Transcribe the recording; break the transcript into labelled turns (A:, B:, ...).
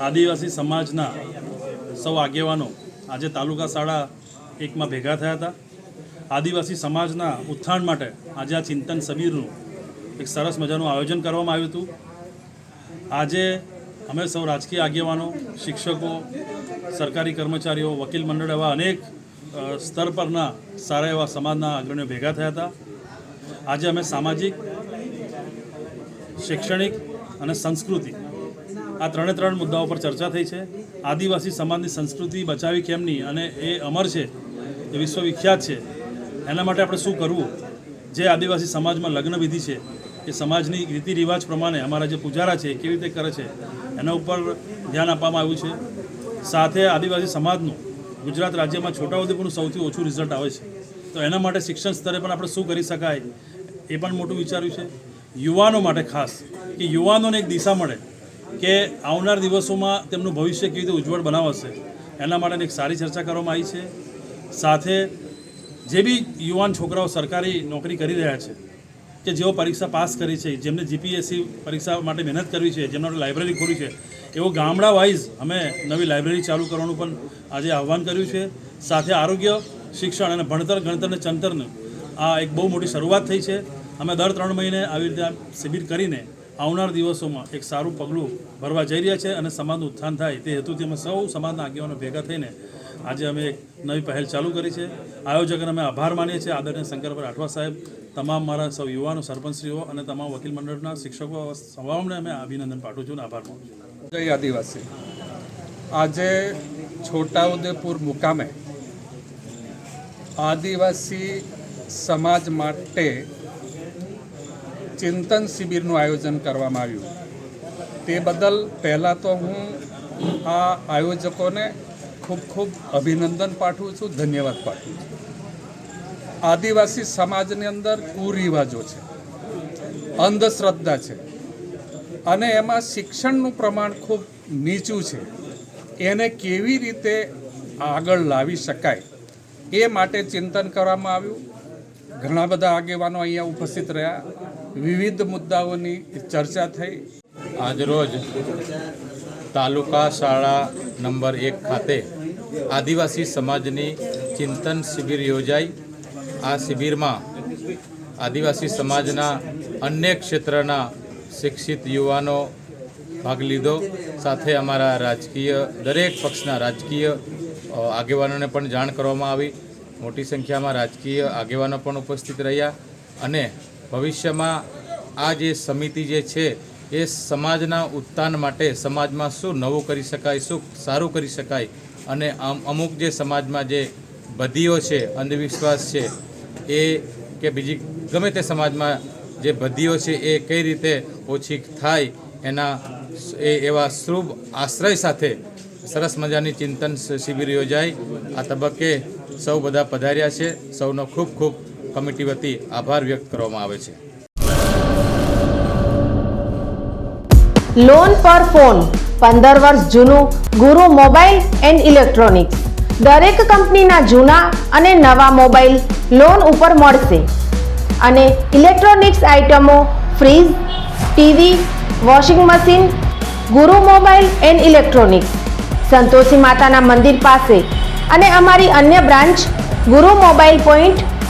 A: આદિવાસી સમાજના સૌ આગેવાનો આજે તાલુકા શાળા એકમાં ભેગા થયા હતા. આદિવાસી સમાજના ઉત્થાન માટે આજે આ ચિંતન સબીરનું એક સરસ મજાનું આયોજન કરવામાં આવ્યું હતું. આજે અમે સૌ રાજકીય આગેવાનો, શિક્ષકો, સરકારી કર્મચારીઓ, વકીલ મંડળ એવા અનેક સ્તર પરના સારા એવા સમાજના અગ્રણીઓ ભેગા થયા હતા. આજે અમે સામાજિક, શૈક્ષણિક અને સંસ્કૃતિ આ ત્રણે ત્રણ મુદ્દાઓ પર ચર્ચા થઈ છે. આદિવાસી સમાજની સંસ્કૃતિ બચાવી કેમની અને એ અમર છે, એ વિશ્વવિખ્યાત છે, એના માટે આપણે શું કરવું? જે આદિવાસી સમાજમાં લગ્ન વિધિ છે, એ સમાજની રીતિ રિવાજ પ્રમાણે અમારા જે પૂજારા છે, એ કેવી રીતે કરે છે, એના ઉપર ધ્યાન આપવામાં આવ્યું છે. સાથે આદિવાસી સમાજનું ગુજરાત રાજ્યમાં છોટાઉદેપુરનું સૌથી ઓછું રિઝલ્ટ આવે છે. તો એના માટે શિક્ષણ સ્તરે પણ આપણે શું કરી શકાય, એ પણ મોટું વિચાર્યું છે. યુવાનો માટે ખાસ, કે યુવાનોને એક દિશા મળે કે આવનાર દિવસોમાં તેમનું ભવિષ્ય કેવી રીતે ઉજ્જવળ બનાવશે, એના માટેની એક સારી ચર્ચા કરવામાં આવી છે. સાથે જે બી યુવાન છોકરાઓ સરકારી નોકરી કરી રહ્યા છે, કે જેઓ પરીક્ષા પાસ કરી છે, જેમને જીપીએસસી પરીક્ષા માટે મહેનત કરવી છે, જેમને લાઇબ્રેરી ખોલી છે, એવો ગામડા વાઇઝ અમે નવી લાઇબ્રેરી ચાલુ કરવાનું પણ આજે આહવાન કર્યું છે. સાથે આરોગ્ય, શિક્ષણ અને ભણતર, ગણતર અને ચંતરનું આ એક બહુ મોટી શરૂઆત થઈ છે. અમે દર ત્રણ મહિને આવી રીતે શિબિર કરીને આવનાર દિવસોમાં એક સારું પગલું ભરવા જઈ રહ્યા છે અને સમાજનું ઉત્થાન થાય. તે હેતુથી અમે સૌ સમાજના આગેવાનો ભેગા થઈને આજે અમે એક નવી પહેલ ચાલુ કરી છે. આયોજકને અમે આભાર માનીએ છીએ. આદરણીય શંકરભાઈ રાઠવા સાહેબ, તમામ મારા સૌ યુવાનો, સરપંચશ્રીઓ અને તમામ વકીલ મંડળના શિક્ષકો સૌને અમે અભિનંદન પાઠવું છું અને આભાર માનું છું.
B: જય આદિવાસી. આજે છોટાઉદેપુર મુકામે આદિવાસી સમાજ માટે ચિંતન શિબિરનું આયોજન કરવામાં આવ્યું. તે બદલ પહેલાં તો હું આ આયોજકોને ખૂબ ખૂબ અભિનંદન પાઠવું છું, ધન્યવાદ પાઠવું છું. આદિવાસી સમાજની અંદર કુરિવાજો છે, અંધશ્રદ્ધા છે અને એમાં શિક્ષણનું પ્રમાણ ખૂબ નીચું છે. એને કેવી રીતે આગળ લાવી શકાય એ માટે ચિંતન કરવામાં આવ્યું. ઘણા બધા આગેવાનો અહીંયા ઉપસ્થિત રહ્યા. વિવિધ મુદ્દાઓની ચર્ચા થઈ.
C: આજરોજ તાલુકા શાળા નંબર એક ખાતે આદિવાસી સમાજની ચિંતન શિબિર યોજાઈ. આ શિબિરમાં આદિવાસી સમાજના અન્ય ક્ષેત્રના શિક્ષિત યુવાનો ભાગ લીધો. સાથે અમારા રાજકીય દરેક પક્ષના રાજકીય આગેવાનોને પણ જાણ કરવામાં આવી. મોટી સંખ્યામાં રાજકીય આગેવાનો પણ ઉપસ્થિત રહ્યા અને ભવિષ્યમાં આ જે સમિતિ જે છે, એ સમાજના ઉત્થાન માટે સમાજમાં શું નવું કરી શકાય, શું સારું કરી શકાય અને અમ- અમુક જે સમાજમાં જે બદીઓ છે, અંધવિશ્વાસ છે, એ કે બીજી ગમે તે સમાજમાં જે બદીઓ છે, એ કઈ રીતે ઓછી થાય એના એ એવા શુભ આશ્રય સાથે સરસ મજાની ચિંતન શિબિર યોજાઈ આ તબક્કે સૌ બધા પધાર્યા છે. સૌનો ખૂબ ખૂબ કમિટી વતી આભાર વ્યક્ત કરવામાં આવે છે.
D: લોન પર ફોન પંદર વર્ષ જૂનું ગુરુ મોબાઈલ એન્ડ ઇલેક્ટ્રોનિક્સ. દરેક કંપનીના જૂના અને નવા મોબાઈલ લોન ઉપર મળશે. અને ઇલેક્ટ્રોનિક્સ આઇટમો fridge, TV, washing machine, Guru mobile and electronics. Santoshi માતાના મંદિર પાસે. અને અમારી અન્ય branch, Guru mobile point